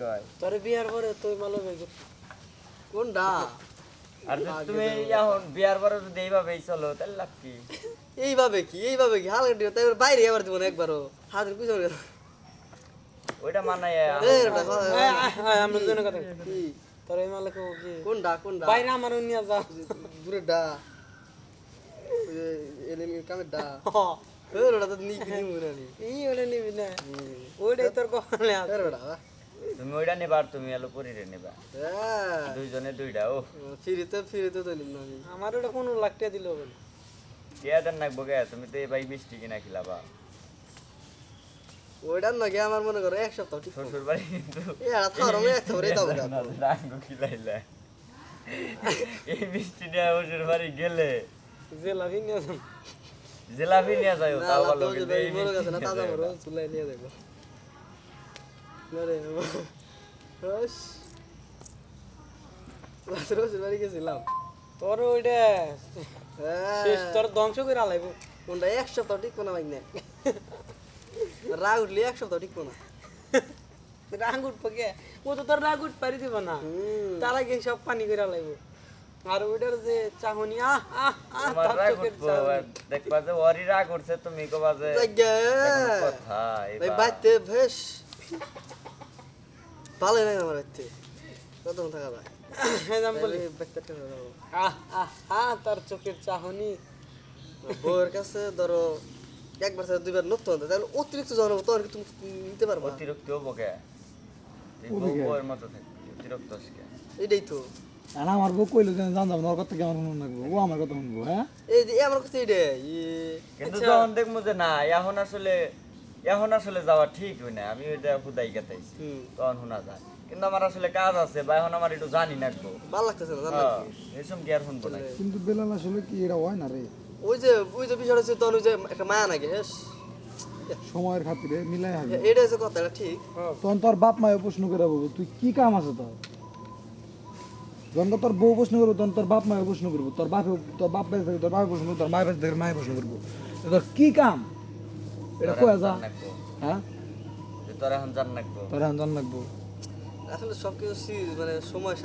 কয়? তোরে বিয়ার পরে তুই মালো কোনটা আর যদি তুমি এখন বিয়ার পরে যদি এইভাবেই চলো তাহলে লাভ কি? এইভাবে কি? এইভাবে কি? হালকা দিও তাই বাইরে আবার দিব না একবারও। হাতের পিছনে ওইটা মানায় এ, এটা কথা- আমরা কি? তোর এই মালে কো? কোনটা কোনটা বাইরে আমার নিয়ে যা। দূরে ডা। এলেমি কামের ডা। ওটা তো নি কি নিমু এই ওলে নিবি না। ওইটাই তোর বেটা তুমি ওইটা নেবা আর তুমি আলো পরিরে নেবা। হ্যাঁ। দুইজনে দুইটা ও ফিরিতে ফিরিতে তো নিম না আমার ওটা কোনো লাগতে দিল বলে। কে দেন নাকবো গে তুমি তো এই ভাই মিষ্টি কিনা খিলাবা। ওইটার নাকি আমার মনে করো এক সপ্তাহ ঠিক শ্বশুর বাড়ি কিন্তু এক সপ্তাহ দাও না, রাঙ্গু খিলাইলে। এই মিষ্টি নিয়ে শ্বশুর বাড়ি গেলে জেলাবি নিয়ে যান জিলাপি নিয়ে না তাও ভালো কিন্তু এই মনে মিষ্টি না তাজা বড় চুলাই নিয়ে রস বাড়ি গেছিলাম তোর ওইটা শেষ তোর ধ্বংস করে আলাইব কোনটা এক সপ্তাহ ঠিক না না রাগ উঠলে এক সপ্তাহ ঠিক না রাগ উঠবো কে ও তো তোর রাগ উঠ পারি দিব না তার আগে সব পানি করে আলাইব আর ওইটার যে চাহনি আহ আহ আহ তার চোখের চাহনি। দেখবা যে ওরই রাগ উঠছে তুমি কবা যে কথা ভাই বাইতে বেশ ভালো লাগে আমার বাইতে কতক্ষণ থাকা যায় হ্যাঁ বলি আহ তার চোখের চাহনি। বউয়ের কাছে ধরো একবার থেকে দুইবার নতুন হতো তাহলে অতিরিক্ত যখন হব তখন কি তুমি নিতে পারবা? অতিরিক্ত বকে বউয়ের মতো অতিরিক্ত আজকে এটাই তো। আর আমার বউ কইলো যে জান যাব ওর কথা কেমন শুনুন লাগবো ও আমার কথা শুনব হ্যাঁ? এই যে এ আমার কাছে এটাই ই কিন্তু যখন দেখব যে না এখন আসলে এখন আসলে যাওয়া ঠিক হয় না আমি ওইটা হুদাই গেতাইছি হুম। তখন শোনা যায়। কিন্তু আমার আসলে কাজ আছে বা এখন আমার একটু জানি না গো ভালো লাগতেছে না জানো হ্যাঁ, এসব কি আর শুনব না। কিন্তু বেলাল আসলে কি এটা হয় না রে? ওই যে ওই যে বিষয়টা হচ্ছে তখন ওই যে একটা মায়া নাকি হেস? সময়ের খাতিরে মিলাই হবে। এটা হচ্ছে কথা এটা ঠিক। তখন তোর বাপ মায়ে প্রশ্ন করে বলব তুই কি কাম আছে তোর? যখন তো তোর বউ প্রশ্ন করব তখন তোর বাপ মায়ে প্রশ্ন করব তোর বাপ তোর বাপ বেঁচে থাকে তোর বাপে প্রশ্ন করব তোর মায়ের বেঁচে থাকে মায়ে প্রশ্ন করব। তোর কি কাম? এটা কয়ে যা হ্যাঁ? তোর এখন জান নাকবো তোর এখন জান লাগবো। আসলে সব কিছু মানে সময়